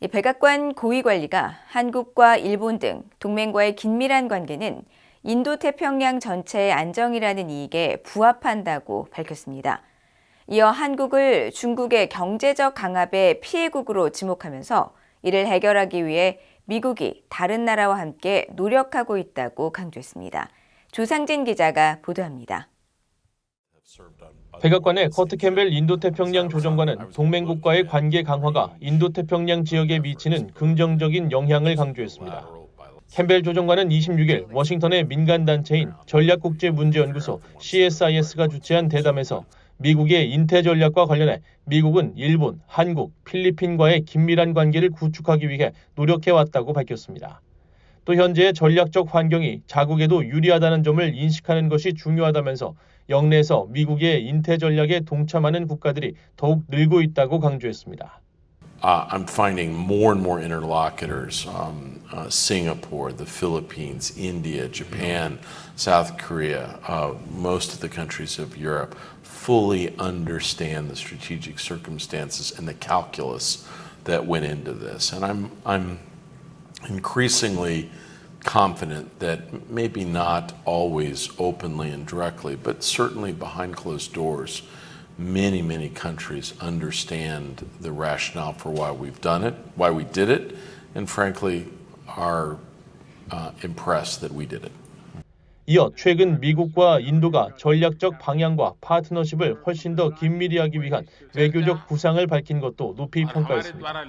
이 백악관 고위 관리가 한국과 일본 등 동맹과의 긴밀한 관계는 인도 태평양 전체의 안정이라는 이익에 부합한다고 밝혔습니다. 이어 한국을 중국의 경제적 강압의 피해국으로 지목하면서 이를 해결하기 위해 미국이 다른 나라와 함께 노력하고 있다고 강조했습니다. 조상진 기자가 보도합니다. 백악관의 커트 캠벨 인도태평양 조정관은 동맹국과의 관계 강화가 인도태평양 지역에 미치는 긍정적인 영향을 강조했습니다. 캠벨 조정관은 26일 워싱턴의 민간단체인 전략국제문제연구소 CSIS가 주최한 대담에서 미국의 인태 전략과 관련해 미국은 일본, 한국, 필리핀과의 긴밀한 관계를 구축하기 위해 노력해왔다고 밝혔습니다. 또 현재의 전략적 환경이 자국에도 유리하다는 점을 인식하는 것이 중요하다면서 영내에서 미국의 인태 전략에 동참하는 국가들이 더욱 늘고 있다고 강조했습니다. Uh, I'm finding more and more interlocutors um, uh, Singapore, the Philippines, India, Japan, South Korea, uh, most of the countries of Europe fully understand the strategic circumstances and the calculus that went into this. And I'm, I'm increasingly confident that maybe not always openly and directly, but certainly behind closed doors, many, many countries understand the rationale for why we've done it, why we did it, and frankly, are uh, impressed that we did it. 이어 최근 미국과 인도가 전략적 방향과 파트너십을 훨씬 더 긴밀히 하기 위한 외교적 구상을 밝힌 것도 높이 평가했습니다.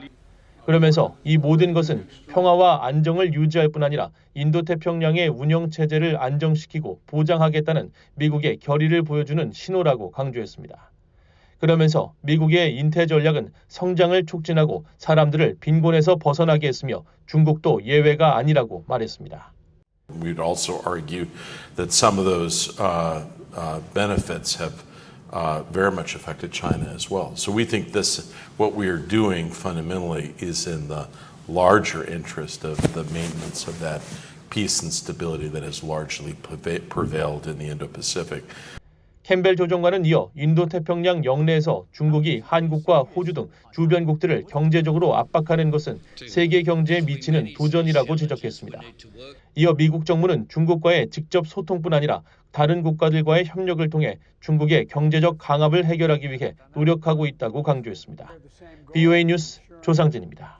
그러면서 이 모든 것은 평화와 안정을 유지할 뿐 아니라 인도 태평양의 운영 체제를 안정시키고 보장하겠다는 미국의 결의를 보여주는 신호라고 강조했습니다. 그러면서 미국의 인태 전략은 성장을 촉진하고 사람들을 빈곤에서 벗어나게 했으며 중국도 예외가 아니라고 말했습니다. We'd also argue that some of those uh, uh, benefits have Uh, very much affected China as well. So we think this, what we are doing fundamentally, is in the larger interest of the maintenance of that peace and stability that has largely prevailed in the Indo-Pacific. 캠벨 조정관은 이어 인도 태평양 영내에서 중국이 한국과 호주 등 주변국들을 경제적으로 압박하는 것은 세계 경제에 미치는 도전이라고 지적했습니다. 이어 미국 정부는 중국과의 직접 소통뿐 아니라 다른 국가들과의 협력을 통해 중국의 경제적 강압을 해결하기 위해 노력하고 있다고 강조했습니다. BOA 뉴스 조상진입니다.